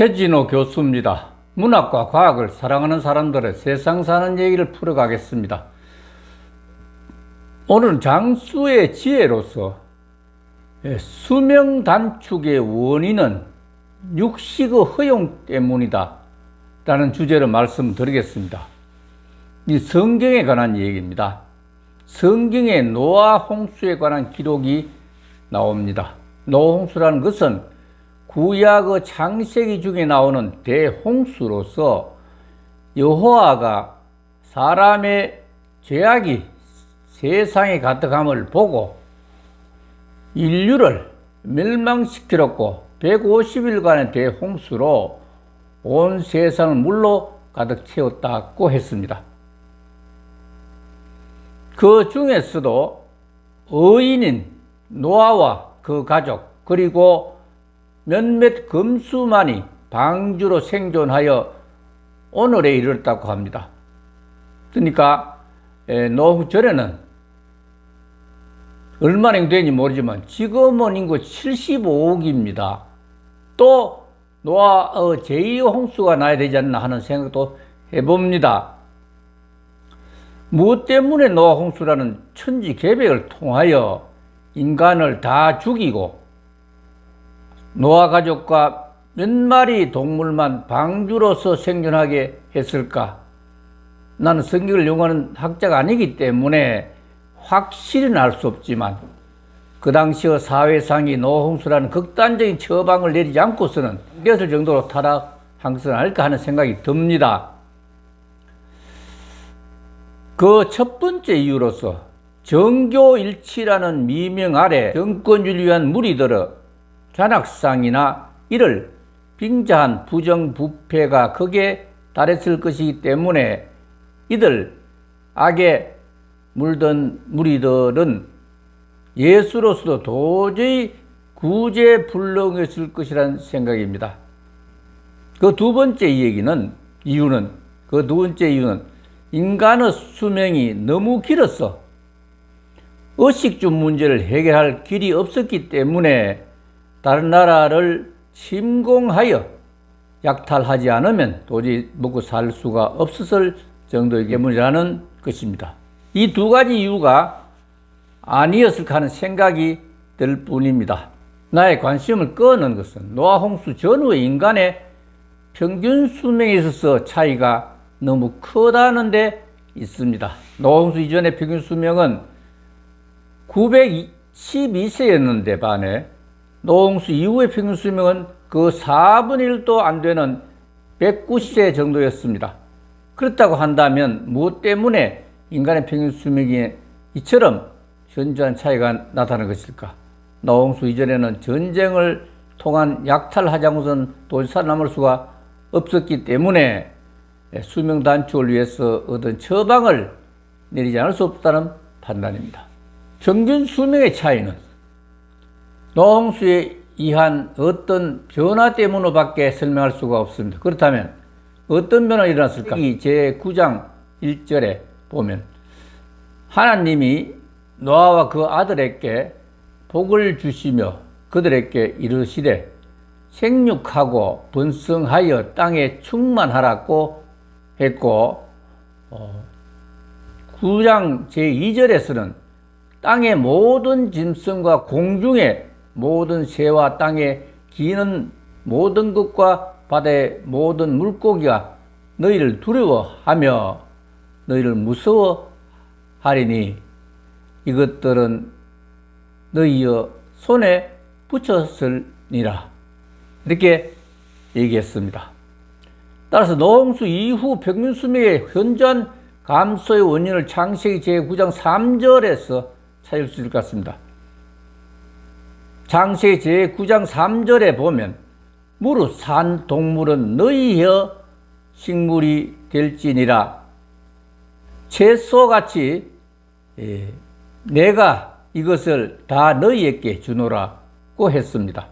최진호 교수입니다. 문학과 과학을 사랑하는 사람들의 세상 사는 얘기를 풀어가겠습니다. 오늘은 장수의 지혜로서 예, 수명 단축의 원인은 육식의 허용 때문이다. 라는 주제로 말씀드리겠습니다. 이 성경에 관한 얘기입니다. 성경에 노아 홍수에 관한 기록이 나옵니다. 노아 홍수라는 것은 구약의 창세기 중에 나오는 대홍수로서 여호와가 사람의 죄악이 세상에 가득함을 보고 인류를 멸망시키렸고 150일간의 대홍수로 온 세상을 물로 가득 채웠다고 했습니다. 그 중에서도 의인인 노아와 그 가족 그리고 몇몇 금수만이 방주로 생존하여 오늘에 이르렀다고 합니다. 그러니까 노후 전에는 얼마나 되는지 모르지만 지금은 인구 75억입니다. 또 노아 제2 홍수가 나야 되지 않나 하는 생각도 해봅니다. 무엇 때문에 노아 홍수라는 천지 계획을 통하여 인간을 다 죽이고 노아 가족과 몇 마리 동물만 방주로서 생존하게 했을까? 나는 성경을 연구하는 학자가 아니기 때문에 확실히는 알 수 없지만 그 당시의 사회상이 노홍수라는 극단적인 처방을 내리지 않고서는 되었을 정도로 타락한 것은 아닐까 하는 생각이 듭니다. 그 첫 번째 이유로서 정교일치라는 미명 아래 정권주의를 위한 무리들의 잔악상이나 이를 빙자한 부정부패가 극에 달했을 것이기 때문에 이들 악에 물던 무리들은 예수로서도 도저히 구제 불능했을 것이라는 생각입니다. 그 두 번째 얘기는 이유는 그 두 번째 이유는 인간의 수명이 너무 길었어. 의식주 문제를 해결할 길이 없었기 때문에 다른 나라를 침공하여 약탈하지 않으면 도저히 먹고 살 수가 없었을 정도의 때문이라는 것입니다. 이 두 가지 이유가 아니었을까 하는 생각이 들 뿐입니다. 나의 관심을 끄는 것은 노아 홍수 전후의 인간의 평균 수명에 있어서 차이가 너무 크다는 데 있습니다. 노아 홍수 이전의 평균 수명은 912세였는데 반해 노홍수 이후의 평균 수명은 그 4분의 1도 안 되는 190세 정도였습니다. 그렇다고 한다면 무엇 때문에 인간의 평균 수명이 이처럼 현저한 차이가 나타나는 것일까? 노홍수 이전에는 전쟁을 통한 도저히 살아남을 수가 없었기 때문에 수명 단축을 위해서 얻은 처방을 내리지 않을 수 없다는 판단입니다. 평균 수명의 차이는 노홍수에 의한 어떤 변화 때문으로밖에 설명할 수가 없습니다. 그렇다면 어떤 변화가 일어났을까? 이 제9장 1절에 보면 하나님이 노아와 그 아들에게 복을 주시며 그들에게 이르시되 생육하고 번성하여 땅에 충만하라고 했고 어, 9장 제2절에서는 땅의 모든 짐승과 공중의 모든 새와 땅에 기는 모든 것과 바다의 모든 물고기가 너희를 두려워하며 너희를 무서워하리니 이것들은 너희의 손에 붙였으니라. 이렇게 얘기했습니다. 따라서 노홍수 이후 평균 수명의 현저한 감소의 원인을 창세기 제9장 3절에서 찾을 수 있을 것 같습니다. 장세기 제9장 3절에 보면 무릇 산 동물은 너희의 식물이 될지니라 채소같이 예, 내가 이것을 다 너희에게 주노라고 했습니다.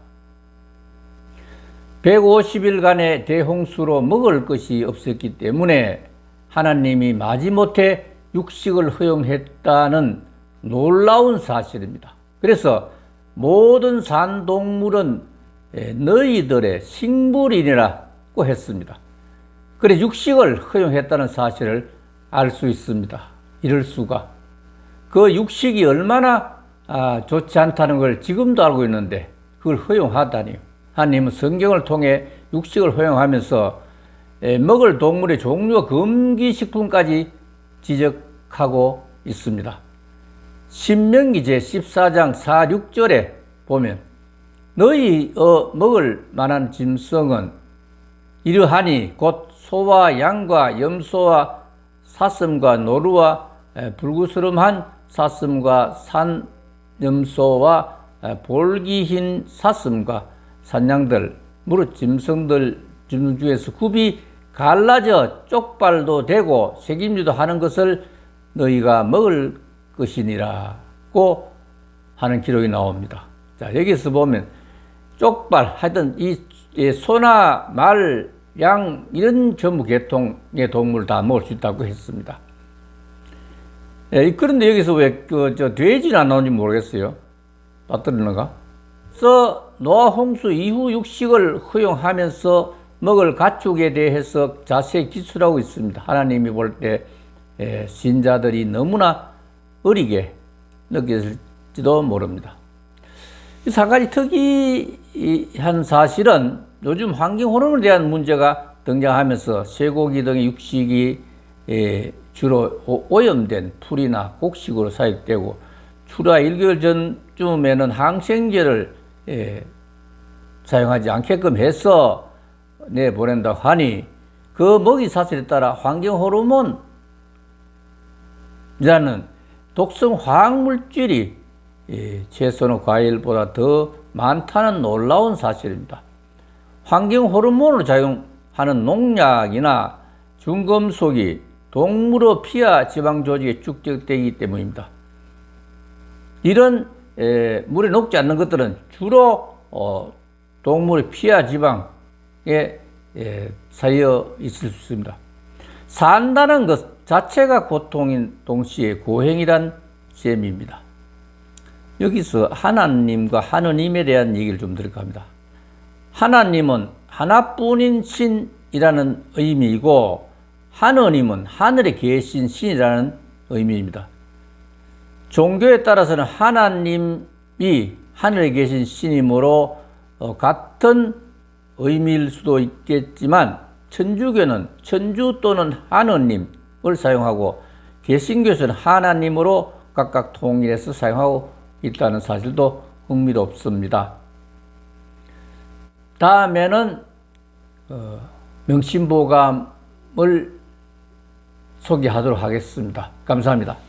150일간의 대홍수로 먹을 것이 없었기 때문에 하나님이 마지못해 육식을 허용했다는 놀라운 사실입니다. 그래서 모든 산동물은 에, 너희들의 식물이니라고 했습니다. 그래 육식을 허용했다는 사실을 알 수 있습니다. 이럴 수가. 그 육식이 얼마나 아, 좋지 않다는 걸 지금도 알고 있는데 그걸 허용하다니요. 하나님은 성경을 통해 육식을 허용하면서 에, 먹을 동물의 종류와 금기식품까지 지적하고 있습니다. 신명기 제 14장 4, 6절에 보면 너희 어 먹을 만한 짐승은 이러하니 곧 소와 양과 염소와 사슴과 노루와 에, 불구스름한 사슴과 산 염소와 에, 볼기 흰 사슴과 산양들 무릇 짐승들 짐승 중에서 굽이 갈라져 쪽발도 되고 색임지도 하는 것을 너희가 먹을 것이니라고 하는 기록이 나옵니다. 자 여기서 보면 쪽발 하여튼 이, 이 소나 말, 양 이런 전부 계통의 동물 다 먹을 수 있다고 했습니다. 예, 그런데 여기서 왜 그 저 돼지는 안 나오는지 모르겠어요. 빠뜨리는가? 그래서 노아 홍수 이후 육식을 허용하면서 먹을 가축에 대해서 자세히 기술하고 있습니다. 하나님이 볼 때 신자들이 너무나 어리게 느꼈을지도 모릅니다. 한 가지 특이한 사실은 요즘 환경 호르몬에 대한 문제가 등장하면서 쇠고기 등의 육식이 주로 오염된 풀이나 곡식으로 사육되고 출하 1개월 전쯤에는 항생제를 사용하지 않게끔 해서 내보낸다고 하니 그 먹이 사슬에 따라 환경 호르몬이라는 독성 화학 물질이 채소나 과일보다 더 많다는 놀라운 사실입니다. 환경 호르몬으로 작용하는 농약이나 중금속이 동물의 피하 지방 조직에 축적되기 때문입니다. 이런 에, 물에 녹지 않는 것들은 주로 어, 동물의 피하 지방에 에, 쌓여 있을 수 있습니다. 산다는 것 자체가 고통인 동시에 고행이란 셈입니다. 여기서 하나님과 하느님에 대한 얘기를 좀 드릴까 합니다. 하나님은 하나뿐인 신이라는 의미이고 하느님은 하늘에 계신 신이라는 의미입니다. 종교에 따라서는 하나님이 하늘에 계신 신이므로 어, 같은 의미일 수도 있겠지만 천주교는 천주 또는 하느님 을 사용하고 개신교에서는 하나님으로 각각 통일해서 사용하고 있다는 사실도 흥미롭습니다. 다음에는 어, 명심보감을 소개하도록 하겠습니다. 감사합니다.